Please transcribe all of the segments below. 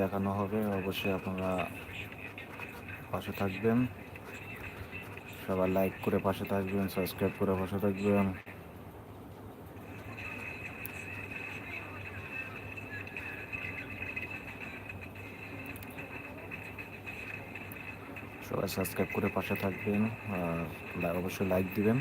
দেখানো হবে, অবশ্যই আপনারা পাশে থাকবেন। সবাই লাইক করে পাশে থাকবেন সাবস্ক্রাইব করে পাশে থাকবেন। সবাই সাবস্ক্রাইব করে পাশে থাকবেন, আর অবশ্যই লাইক দিবেন।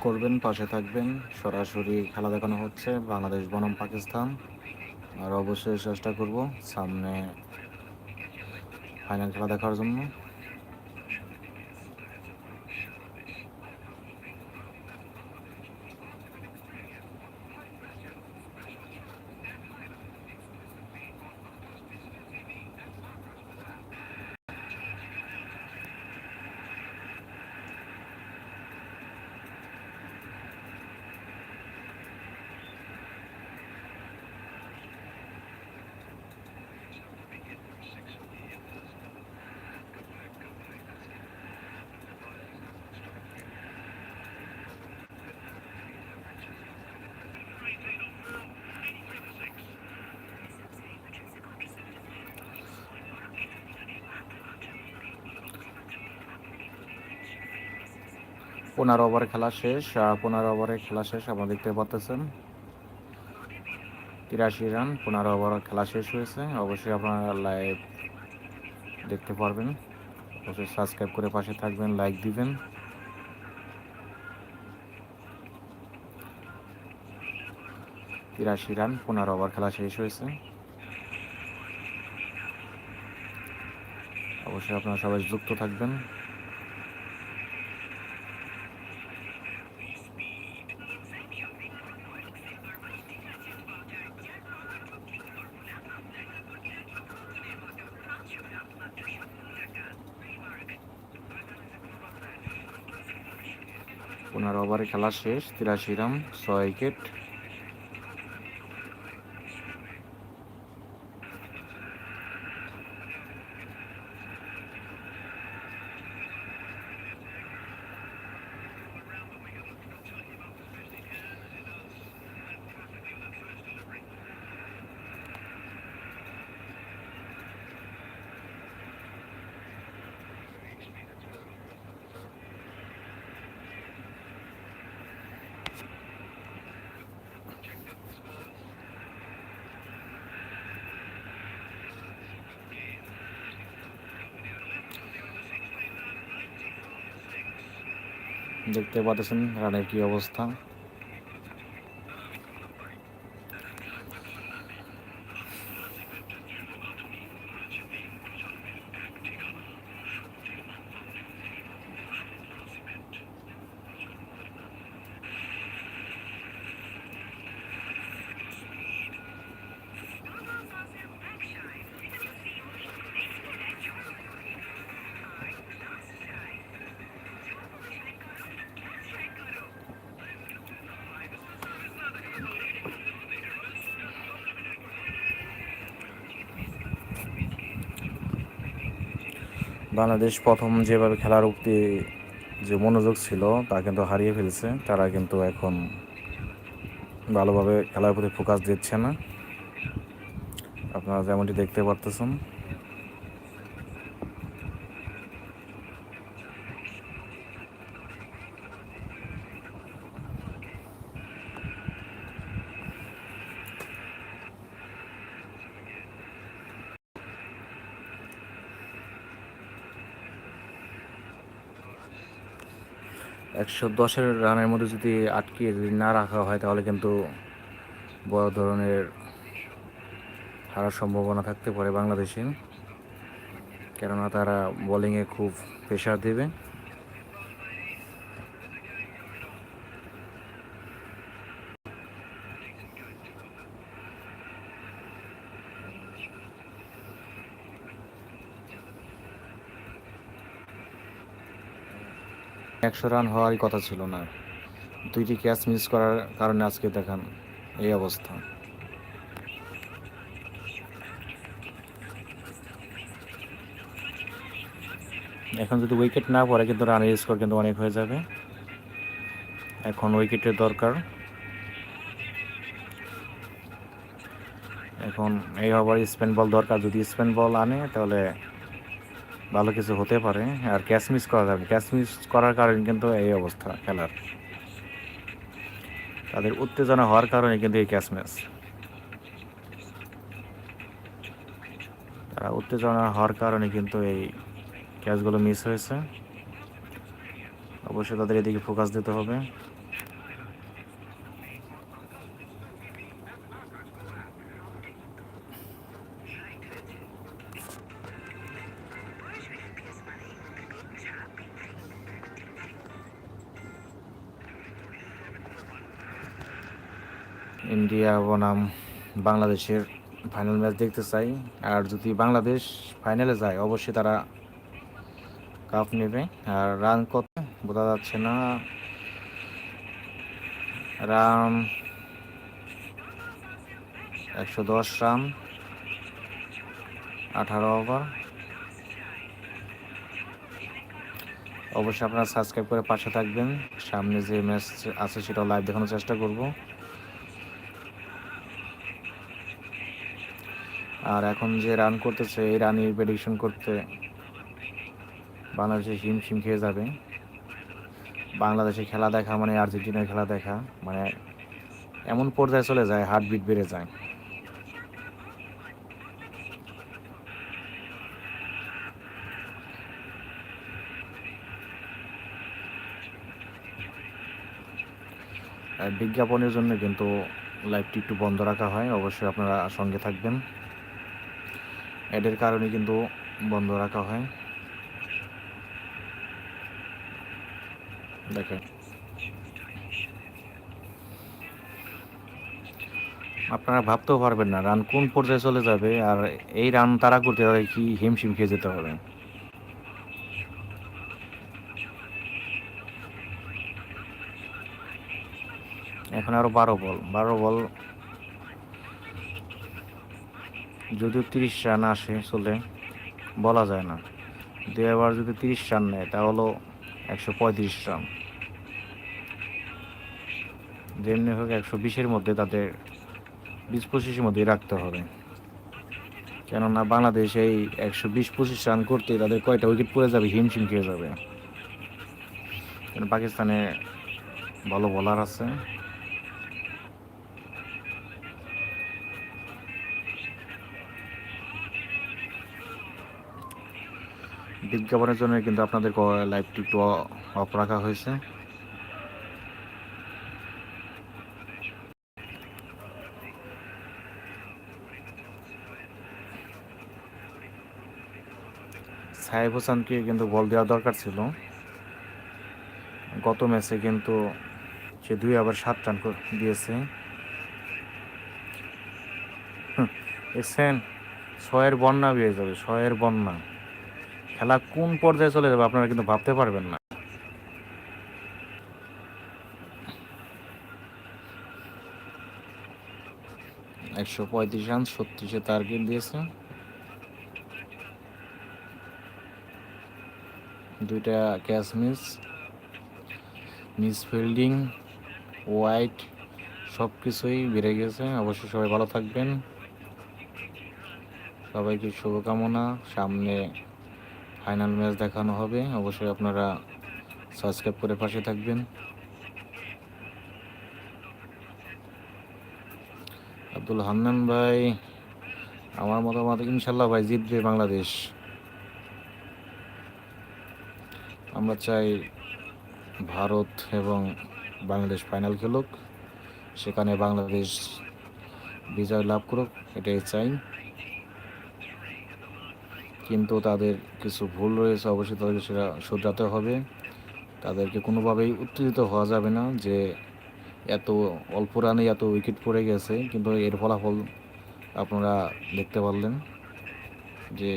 করবেন, পাশে থাকবেন। সরাসরি খেলা দেখানো হচ্ছে বাংলাদেশ, বনাম, পাকিস্তান। আর অবশ্যই চেষ্টা করব সামনে ফাইনাল খেলা দেখার জন্য। পনেরো ওভার খেলা শেষ পনেরো ওভারে খেলা শেষ আপনারা দেখতে পাচ্ছেন তিরাশি রান, পনেরো ওভার খেলা শেষ হয়েছে। অবশ্যই আপনারা লাইভ দেখতে পারবেন। অবশ্যই সাবস্ক্রাইব করে পাশে থাকবেন লাইক দিবেন। তিরাশি রান, পনেরো ওভার খেলা শেষ হয়েছে। অবশ্যই আপনারা সবাই যুক্ত থাকবেন। পনেরো ওভারে খেলা শেষ তিরাশি রান ছয় উইকেট। দেখতে পাচ্ছেন রানের কি অবস্থা। বাংলাদেশ প্রথম যেভাবে খেলার উক্তি, যে মনোযোগ ছিল, তা কিন্তু হারিয়ে ফেলছে। তারা কিন্তু এখন ভালোভাবে খেলার প্রতি ফোকাস দিচ্ছে না। আপনারা যেমনটি দেখতে পারতেছেন একশো দশের রানের মধ্যে যদি আটকিয়ে যদি না রাখা হয়, তাহলে কিন্তু বড় ধরনের হারার সম্ভাবনা থাকতে পারে বাংলাদেশে। কেননা তারা বোলিংয়ে খুব প্রেশার দেবে। একশো রান হওয়ারই কথা ছিল না। দুইটি ক্যাচ মিস করার কারণে আজকে দেখান এই অবস্থা। এখন যদি উইকেট না পড়ে, কিন্তু রানের স্কোর কিন্তু অনেক হয়ে যাবে। এখন উইকেটের দরকার। এখন এই ওভার স্পেন বল দরকার। যদি স্পেন বল আনে, তাহলে ভালো কিছু হতে পারে, আর ক্যাচ মিস করা যাবে ক্যাচ মিস করার কারণে কিন্তু এই অবস্থা খেলার। তাদের উত্তেজনা হওয়ার কারণে কিন্তু এই ক্যাচ ম্যাচ তারা উত্তেজনা হওয়ার কারণে কিন্তু এই ক্যাচগুলো মিস হয়েছে। অবশ্যই তাদের এদিকে ফোকাস দিতে হবে। ইন্ডিয়া বনাম বাংলাদেশের ফাইনাল ম্যাচ দেখতে চাই। আর যদি বাংলাদেশ ফাইনালে যায়, অবশ্যই তারা কাপ নেবে। আর রান কত? বোঝা যাচ্ছে না। রান একশো দশ রান আঠারো ওভার অবশ্যই আপনারা সাবস্ক্রাইব করে পাশে থাকবেন। সামনে যে ম্যাচ আছে, সেটাও লাইভ দেখানোর চেষ্টা করব। আর এখন যে রান করতেছে, এই রানের প্রেডিকশন করতে বাংলাদেশে হিমশিম খেয়ে যাবে। বাংলাদেশে খেলা দেখা মানে আর্জেন্টিনার খেলা দেখা মানে এমন পর্যায়ে চলে যায় হার্টবিট বেড়ে যায়। বিজ্ঞাপনের জন্য কিন্তু লাইভটি একটু বন্ধ রাখা হয়, অবশ্যই আপনারা সঙ্গে থাকবেন। এদের কারণে কিন্তু বন্ধ রাখা হয়। দেখেন। আপনারা ভাবতেও পারবেন না, রান কোন পর্যায়ে চলে যাবে আর এই রান তারা করতে তাদের কি হিমশিম খেয়ে যেতে হবে। এখন আরও বারো বল বারো বল যদিও তিরিশ রান আসে চলে, বলা যায় না। দু এবার যদি তিরিশ রান নেয় তাহলেও একশো পঁয়ত্রিশ রান। যেমনি হোক একশো বিশের মধ্যে তাদের বিশ পঁচিশের মধ্যেই রাখতে হবে। কেননা বাংলাদেশ এই একশো বিশ পঁচিশ রান করতে তাদের কয়টা উইকেট পড়ে যাবে, হিমশিম খেয়ে যাবে। পাকিস্তানে ভালো বোলার আছে। বিজ্ঞাপনের জন্য কিন্তু আপনাদের লাইভটি একটু অফ রাখা হয়েছে। সাহেব হোসেনকে কিন্তু বল দেওয়া দরকার ছিল। গত ম্যাচে কিন্তু সে দুই আবার সাত রান দিয়েছে। ছয়ের বন্যা বেয়ে যাবে, ছয়ের বন্যা। খেলা কোন পর্যায়ে চলে যাবে আপনারা কিন্তু ভাবতে পারবেন না। একশো পঁয়ত্রিশ রান, ছত্রিশে টার্গেট দিয়েছে। দুইটা catch miss miss fielding wide সব কিছুই বেড়ে গেছে। অবশ্যই সবাই ভালো থাকবেন। সবাইকে শুভকামনা। সামনে ফাইনাল ম্যাচ দেখানো হবে। অবশ্যই আপনারা সাবস্ক্রাইব করে পাশে থাকবেন। আব্দুল হান্নান ভাই, আমার মতামত ইনশাল্লাহ ভাই জিতবে বাংলাদেশ। আমরা চাই ভারত এবং বাংলাদেশ ফাইনাল খেলুক। সেখানে বাংলাদেশ বিজয় লাভ করুক, এটাই চাই। কিন্তু তাদের কিছু ভুল রয়েছে, অবশ্যই তাদেরকে সেটা শুধরাতে হবে। তাদেরকে কোনোভাবেই উত্তেজিত হওয়া যাবে না যে এত অল্প রানে এত উইকেট পড়ে গেছে, কিন্তু এর ফলাফল আপনারা দেখতে পারলেন যে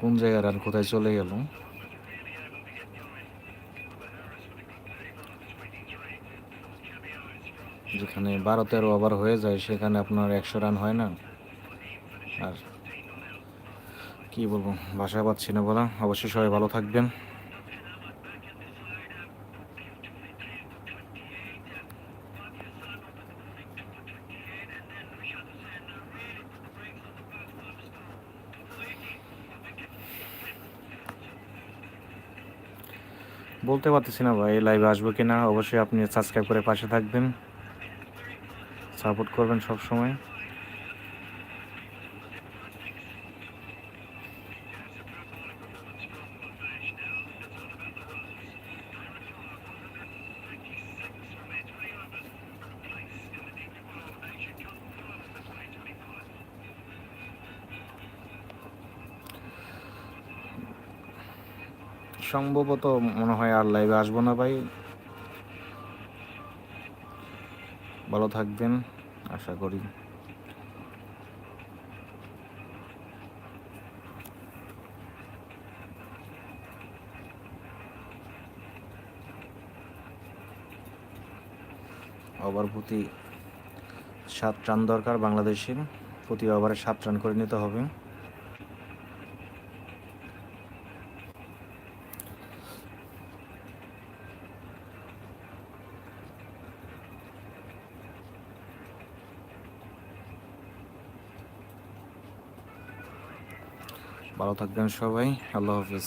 কোন জায়গায় রান কোথায় চলে গেল। যেখানে বারো তেরো ওভার হয়ে যায়, সেখানে আপনার একশো রান হয় না। আর কি বলব ভাষা পাচ্ছি না বলা অবশ্যই সবাই ভালো থাকবেন। বলতে পারতেছি না ভাই লাইভে আসব কি না অবশ্যই আপনি সাবস্ক্রাইব করে পাশে থাকবেন। সাপোর্ট করবেন সব সময় সম্ভবত মনে হয় আর লাইভে আসব না ভাই। ভালো থাকবেন, আশা করি। ওভার প্রতি সাত রান দরকার বাংলাদেশের প্রতি ওভারে সাত রান করে নিতে হবে। ভালো থাকবেন সবাই আল্লাহ হাফিজ